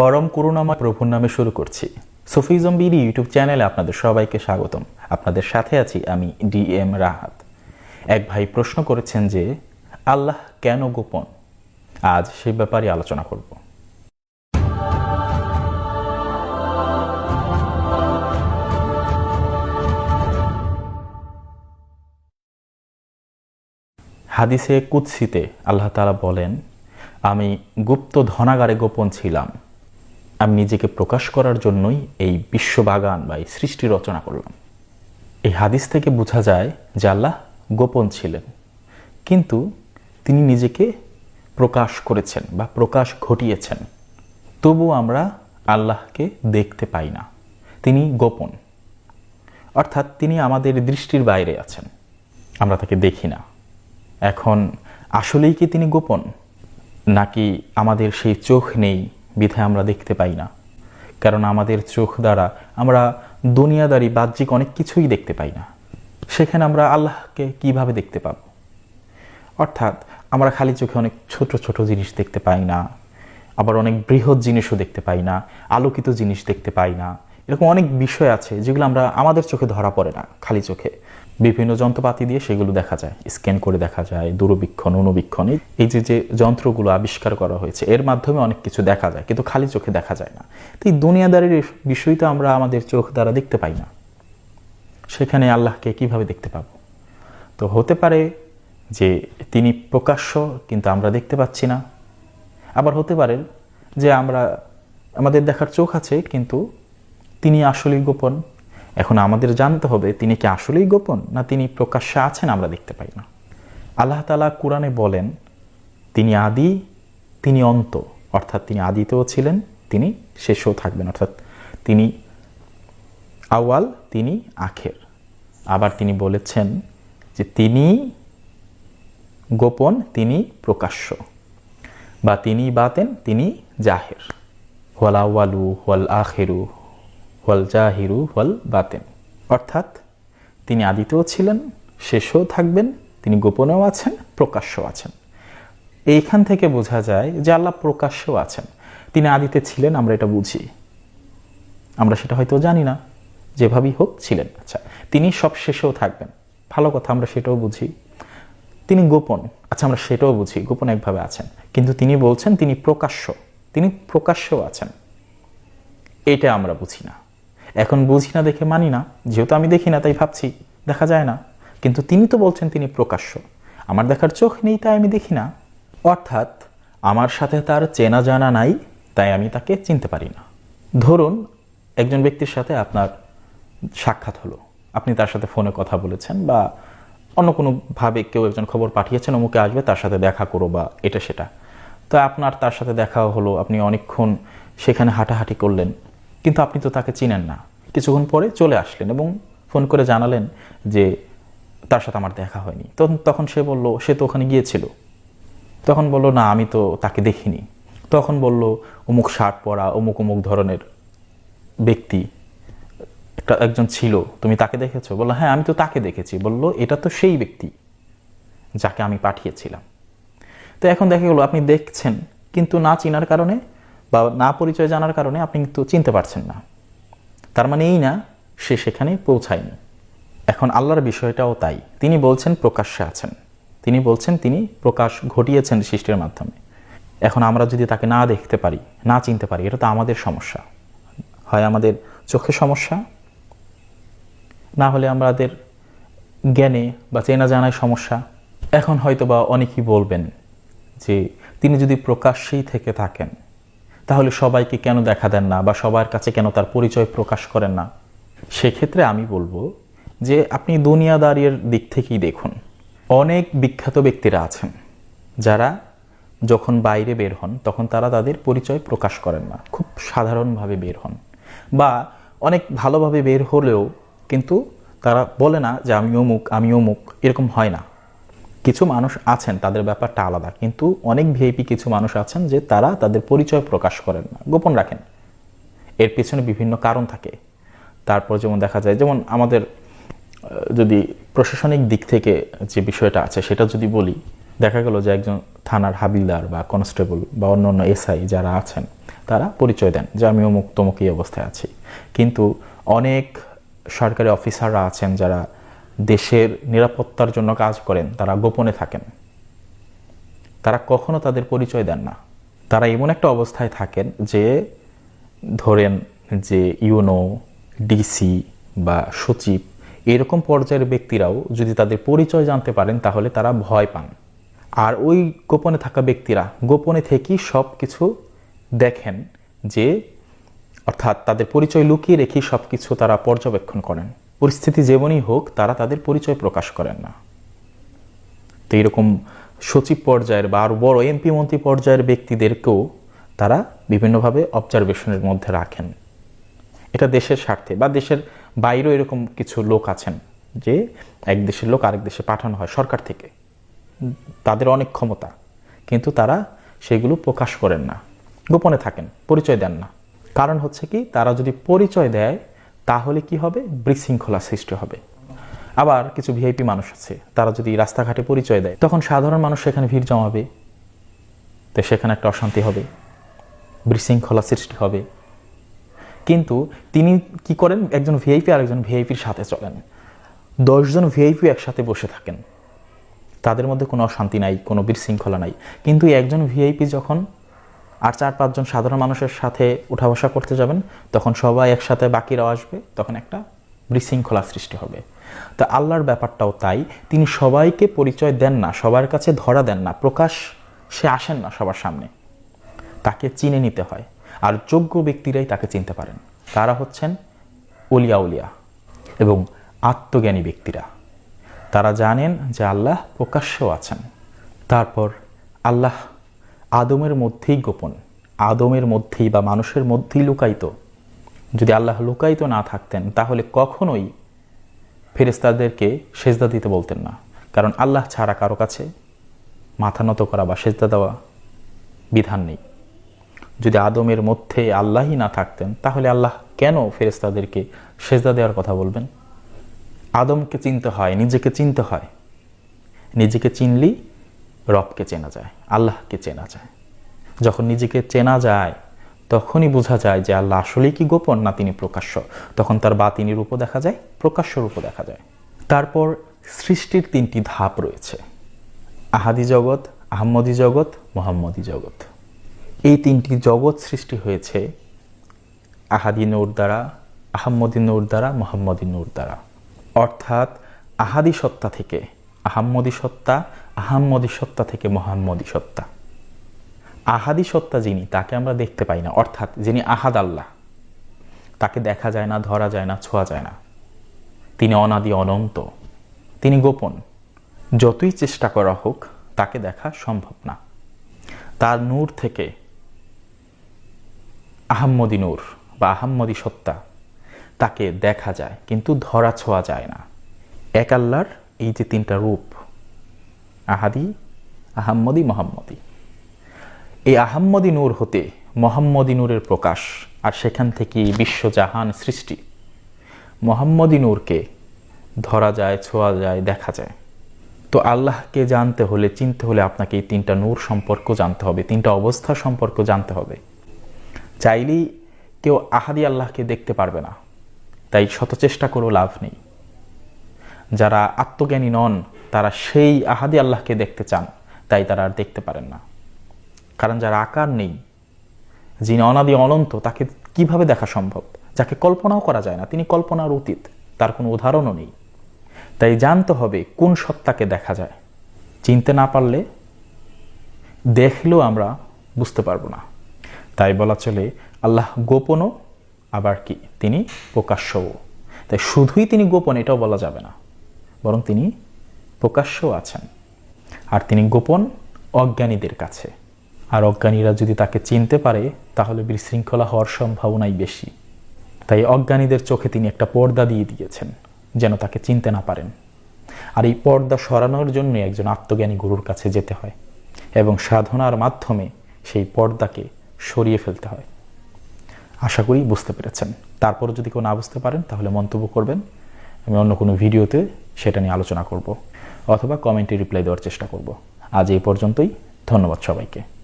পরম করুণাময় প্রভুর নামে শুরু করছি। সুফিজম বিডি ইউটিউব চ্যানেলে আপনাদের সবাইকে স্বাগতম। আপনাদের সাথে আছি আমি ডি এম রাহাত। এক ভাই প্রশ্ন করেছেন যে, আল্লাহ কেন গোপন? আজ সে ব্যাপারে আলোচনা করব। হাদিসে কুৎসিতে আল্লাহ তালা বলেন, আমি গুপ্ত ধনাগারে গোপন ছিলাম। আমি নিজেকে প্রকাশ করার জন্যই এই বিশ্ববাগান বা এই সৃষ্টি রচনা করলাম। এই হাদিস থেকে বোঝা যায় যে আল্লাহ গোপন ছিলেন, কিন্তু তিনি নিজেকে প্রকাশ করেছেন বা প্রকাশ ঘটিয়েছেন। তবু আমরা আল্লাহকে দেখতে পাই না, তিনি গোপন। অর্থাৎ তিনি আমাদের দৃষ্টির বাইরে আছেন, আমরা তাকে দেখি না। এখন আসলেই কি তিনি গোপন? নাকি আমাদের সেই চোখ নেই বিধায় আমরা দেখতে পাই না। কারণ আমাদের চোখ দ্বারা আমরা দুনিয়াদারি বাহ্যিক অনেক কিছুই দেখতে পাই না। সেখানে আমরা আল্লাহকে কীভাবে দেখতে পাব? অর্থাৎ আমরা খালি চোখে অনেক ছোট ছোট জিনিস দেখতে পাই না। আবার অনেক বৃহৎ জিনিসও দেখতে পাই না। আলোকিত জিনিস দেখতে পাই না। এরকম অনেক বিষয় আছে যেগুলো আমরা আমাদের চোখে ধরা পড়ে না খালি চোখে। বিভিন্ন যন্ত্রপাতি দিয়ে সেগুলো দেখা যায় স্ক্যান করে দেখা যায়, দূরবীক্ষণ, অনুবীক্ষণ, এই- যে যে যন্ত্রগুলো আবিষ্কার করা হয়েছে, এর মাধ্যমে অনেক কিছু দেখা যায়, কিন্তু খালি চোখে দেখা যায় না। তো এই দুনিয়াদারির বিষয় তো আমরা আমাদের চোখ দ্বারা দেখতে পাই না। সেখানে আল্লাহকে কীভাবে দেখতে পাবো? তো হতে পারে যে তিনি প্রকাশ্য, কিন্তু আমরা দেখতে পাচ্ছি না। আবার হতে পারে যে আমরা, আমাদের দেখার চোখ আছে, কিন্তু তিনি আসলেই গোপন। এখন আমাদের জানতে হবে, তিনি কি আসলেই গোপন, না তিনি প্রকাশ্যে আছেন আমরা দেখতে পাই না? আল্লাহ তালা কোরআনে বলেন, তিনি আদি, তিনি অন্ত, অর্থাৎ তিনি আদিতেও ছিলেন, তিনি শেষও থাকবেন, অর্থাৎ তিনি আওয়াল তিনি আখের। আবার তিনি বলেছেন যে তিনি গোপন, তিনি প্রকাশ্য, বা তিনি বাতেন, তিনি জাহের। ওয়াল আওয়ালু ওয়াল আখেরু ওয়াল জাহিরু ওয়াল বাতেন। অর্থাৎ তিনি আদিতেও ছিলেন, শেষও থাকবেন, তিনি গোপনেও আছেন, প্রকাশ্যও আছেন। এইখান থেকে বোঝা যায় যে আল্লাহ প্রকাশ্যও আছেন। তিনি আদিতে ছিলেন, আমরা এটা বুঝি। আমরা সেটা হয়তো জানি না। যেভাবেই হোক ছিলেন। আচ্ছা তিনি সব শেষেও থাকবেন। ভালো কথা, আমরা সেটাও বুঝি। তিনি গোপন। আচ্ছা আমরা সেটাও বুঝি, গোপন একভাবে আছেন। কিন্তু তিনি বলছেন তিনি প্রকাশ্য। তিনি প্রকাশ্যও আছেন। এটা আমরা বুঝি না। এখন বুঝি না দেখে মানি না, যেহেতু আমি দেখি না, তাই ভাবছি, দেখা যায় না। কিন্তু তিনি তো বলছেন তিনি প্রকাশ্য। আমার দেখার চোখ নেই, তাই আমি দেখি না। অর্থাৎ, আমার সাথে তার চেনা জানা নাই, তাই আমি তাকে চিনতে পারি না। ধরুন, একজন ব্যক্তির সাথে আপনার সাক্ষাৎ হলো। আপনি তার সাথে ফোনে কথা বলেছেন বা অন্য কোনোভাবে কেউ একজন খবর পাঠিয়েছেন, অমুকে আসবে, তার সাথে দেখা করো বা এটা সেটা। তো আপনার তার সাথে দেখা হলো, আপনি অনেকক্ষণ সেখানে হাঁটাহাঁটি করলেন। কিন্তু আপনি তো তাকে চিনেন না। কিছুক্ষণ পরে চলে আসলেন এবং ফোন করে জানালেন যে তার সাথে আমার দেখা হয়নি। তখন তখন সে বলল, সে তো ওখানে গিয়েছিল। তখন বলল, না, আমি তো তাকে দেখিনি। তখন বলল, অমুক শার্ট পরা, অমুক অমুক ধরনের ব্যক্তি একটা একজন ছিল, তুমি তাকে দেখেছ? বলল হ্যাঁ আমি তো তাকে দেখেছি। বলল, এটা তো সেই ব্যক্তি যাকে আমি পাঠিয়েছিলাম। তো এখন দেখা গেলো, আপনি দেখছেন, কিন্তু না চিনার কারণে বা না পরিচয় জানার কারণে আপনি কিন্তু চিনতে পারছেন না। তার মানে এই না, সে সেখানে পৌঁছায়নি। এখন আল্লাহর বিষয়টাও তাই। তিনি বলছেন, প্রকাশ্যে আছেন। তিনি বলছেন, তিনি প্রকাশ ঘটিয়েছেন সৃষ্টির মাধ্যমে। এখন আমরা যদি তাকে না দেখতে পারি, না চিনতে পারি, এটা তো আমাদের সমস্যা। হয় আমাদের চোখে সমস্যা? না হলে আমাদের জ্ঞানে বা চেনা জানায় সমস্যা। এখন হয়তো বা অনেকেই বলবেন যে, তিনি যদি প্রকাশ্যেই থেকে থাকেন তাহলে সবাইকে কেন দেখা দেন না বা সবার কাছে কেন তার পরিচয় প্রকাশ করেন না? সেক্ষেত্রে আমি বলব যে আপনি দুনিয়াদারির দিক থেকেই দেখুন। অনেক বিখ্যাত ব্যক্তিরা আছেন যারা যখন বাইরে বের হন তখন তারা তাদের পরিচয় প্রকাশ করেন না। খুব সাধারণভাবে বের হন বা অনেক ভালোভাবে বের হলেও কিন্তু তারা বলে না যে আমি অমুক আমি অমুক এরকম হয় না। কিছু মানুষ আছেন, তাদের ব্যাপারটা আলাদা। কিন্তু অনেক ভিআইপি কিছু মানুষ আছেন যে তারা তাদের পরিচয় প্রকাশ করেন না, গোপন রাখেন। এর পিছনে বিভিন্ন কারণ থাকে। তারপর যেমন দেখা যায়, যেমন আমাদের যদি প্রশাসনিক দিক থেকে যে বিষয়টা আছে, সেটা যদি বলি, দেখা গেল যে একজন থানার হাবিলদার বা কনস্টেবল বা অন্য অন্য এসআই যারা আছেন, তারা পরিচয় দেন যে আমি অমুক তমুক এই অবস্থায় আছি। কিন্তু অনেক সরকারি অফিসাররা আছেন যারা দেশের নিরাপত্তার জন্য কাজ করেন, তারা গোপনে থাকেন। তারা কখনো তাদের পরিচয় দেন না। তারা এমন একটা অবস্থায় থাকেন যে, ধরেন যে ইউনো, ডিসি বা সচিব, এরকম পর্যায়ের ব্যক্তিরাও যদি তাদের পরিচয় জানতে পারেন, তাহলে তারা ভয় পান। আর ওই গোপনে থাকা ব্যক্তিরা গোপনে থেকেই সব কিছু দেখেন যে, অর্থাৎ তাদের পরিচয় লুকিয়ে রেখেই সব কিছু তারা পর্যবেক্ষণ করেন। পরিস্থিতি যেমনই হোক, তারা তাদের পরিচয় প্রকাশ করেন না। তো এরকম সচিব পর্যায়ের বা আরও বড় এমপি মন্ত্রী পর্যায়ের ব্যক্তিদেরকেও তারা বিভিন্নভাবে অবজারভেশনের মধ্যে রাখেন। এটা দেশের স্বার্থে বা দেশের বাইরেও এরকম কিছু লোক আছেন যে এক দেশের লোক আরেক দেশে পাঠানো হয় সরকার থেকে। তাদের অনেক ক্ষমতা, কিন্তু তারা সেগুলো প্রকাশ করেন না। গোপনে থাকেন, পরিচয় দেন না। কারণ হচ্ছে কি, তারা যদি পরিচয় দেয় তাহলে কি হবে? বিশৃঙ্খলা সৃষ্টি হবে। আবার কিছু ভিআইপি মানুষ আছে, তারা যদি রাস্তাঘাটে পরিচয় দেয়, তখন সাধারণ মানুষ সেখানে ভিড় জমাবে। তো সেখানে একটা অশান্তি হবে, বিশৃঙ্খলা সৃষ্টি হবে। কিন্তু তিনি কি করেন? একজন ভিআইপি আর একজন ভিআইপির সাথে চলেন। দশজন ভিআইপি একসাথে বসে থাকেন। তাদের মধ্যে কোনো অশান্তি নাই, কোনো বিশৃঙ্খলা নাই। কিন্তু একজন ভিআইপি যখন আর চার পাঁচজন সাধারণ মানুষের সাথে উঠা বসা করতে যাবেন, তখন সবাই একসাথে বাকিরাও আসবে, তখন একটা বিশৃঙ্খলা সৃষ্টি হবে। তা আল্লাহর ব্যাপারটাও তাই, তিনি সবাইকে পরিচয় দেন না, সবার কাছে ধরা দেন না, প্রকাশ, সে আসেন না সবার সামনে। তাকে চিনে নিতে হয়, আর যোগ্য ব্যক্তিরাই তাকে চিনতে পারেন। তারা হচ্ছেন উলিয়া উলিয়া এবং আত্মজ্ঞানী ব্যক্তিরা। তারা জানেন যে আল্লাহ প্রকাশ্যেও আছেন। তারপর আল্লাহ আদমের মধ্যেই গোপন, আদমের মধ্যেই বা মানুষের মধ্যেই লুকায়িত। যদি আল্লাহ লুকায়িত না থাকতেন, তাহলে কখনোই ফেরেস্তাদেরকে সেজদা দিতে বলতেন না। কারণ আল্লাহ ছাড়া কারও কাছে মাথা নত করা বা সেজদা দেওয়া বিধান নেই। যদি আদমের মধ্যে আল্লাহই না থাকতেন, তাহলে আল্লাহ কেন ফেরেস্তাদেরকে সেজদা দেওয়ার কথা বলবেন? আদমকে চিনতে হয়, নিজেকে চিনতে হয়। নিজেকে চিনলেই রবকে চেনা যায়, আল্লাহকে চেনা যায়। যখন নিজেকে চেনা যায়, তখনই বোঝা যায় যে আল্লাহ আসলেই কি গোপন না তিনি প্রকাশ্য। তখন তার বাতিনি রূপও দেখা যায়, প্রকাশ্য রূপও দেখা যায়। তারপর সৃষ্টির তিনটি ধাপ রয়েছে। আহাদি জগৎ, আহম্মদি জগৎ, মোহাম্মদী জগৎ। এই তিনটি জগৎ সৃষ্টি হয়েছে আহাদি নূর দ্বারা, আহম্মদী নূর দ্বারা, মোহাম্মদী নূর দ্বারা। অর্থাৎ আহাদি সত্তা থেকে আহাম্মদী সত্তা আহাম্মদী সত্তা থেকে মোহাম্মদী সত্তা। আহাদি সত্তা যিনি, তাকে আমরা দেখতে পাই না। অর্থাৎ যিনি আহাদ আল্লাহ, তাকে দেখা যায় না, ধরা যায় না, ছোঁয়া যায় না। তিনি অনাদি অনন্ত, তিনি গোপন। যতই চেষ্টা করা হোক, তাকে দেখা সম্ভব না। তার নূর থেকে আহাম্মদী নূর বা আহাম্মদী সত্তা, তাকে দেখা যায়, কিন্তু ধরা ছোঁয়া যায় না। এক আল্লাহর এই যে তিনটা রূপ, আহাদি, আহাম্মদি, মোহাম্মদি। এই আহাম্মদি নূর হতে মোহাম্মদি নূরের প্রকাশ আর সেখান থেকে বিশ্বজাহান সৃষ্টি। মোহাম্মদি নূরকে ধরা যায়, ছোঁয়া যায়, দেখা যায়। তো আল্লাহকে জানতে হলে, চিনতে হলে আপনাকে এই তিনটা নূর সম্পর্ক জানতে হবে, তিনটা অবস্থা সম্পর্ক জানতে হবে। চাইলেই কেউ আহাদি আল্লাহকে দেখতে পারবে না, তাই শত চেষ্টা করেও লাভ নেই। যারা আত্মজ্ঞানী নন, তারা সেই আহাদি আল্লাহকে দেখতে চান, তাই তারা আর দেখতে পারেন না। কারণ যারা আকার নেই, যিনি অনাদি অনন্ত, তাকে কীভাবে দেখা সম্ভব? যাকে কল্পনাও করা যায় না, তিনি কল্পনার অতীত, তার কোনো উদাহরণও নেই। তাই জানতে হবে কোন সত্তাকে দেখা যায়। চিনতে না পারলে দেখলেও আমরা বুঝতে পারব না। তাই বলা চলে, আল্লাহ গোপনও, আবার কি? তিনি প্রকাশ্যও। তাই শুধুই তিনি গোপন, এটাও বলা যাবে না। বরং তিনি প্রকাশ্যও আছেন। আর তিনি গোপন অজ্ঞানীদের কাছে। আর অজ্ঞানীরা যদি তাকে চিনতে পারে, তাহলে বিশৃঙ্খলা হওয়ার সম্ভাবনাই বেশি। তাই অজ্ঞানীদের চোখে তিনি একটা পর্দা দিয়ে দিয়েছেন, যেন তাকে চিনতে না পারেন। আর এই পর্দা সরানোর জন্য একজন আত্মজ্ঞানী গুরুর কাছে যেতে হয় এবং সাধনার মাধ্যমে সেই পর্দাকে সরিয়ে ফেলতে হয়। আশা করি বুঝতে পেরেছেন। তারপর যদি কেউ না বুঝতে পারেন, তাহলে মন্তব্য করবেন। আমি অন্য কোনো ভিডিওতে সেটা নিয়ে আলোচনা করব, অথবা কমেন্টে রিপ্লাই দেওয়ার চেষ্টা করব। আজ এই পর্যন্তই, ধন্যবাদ সবাইকে।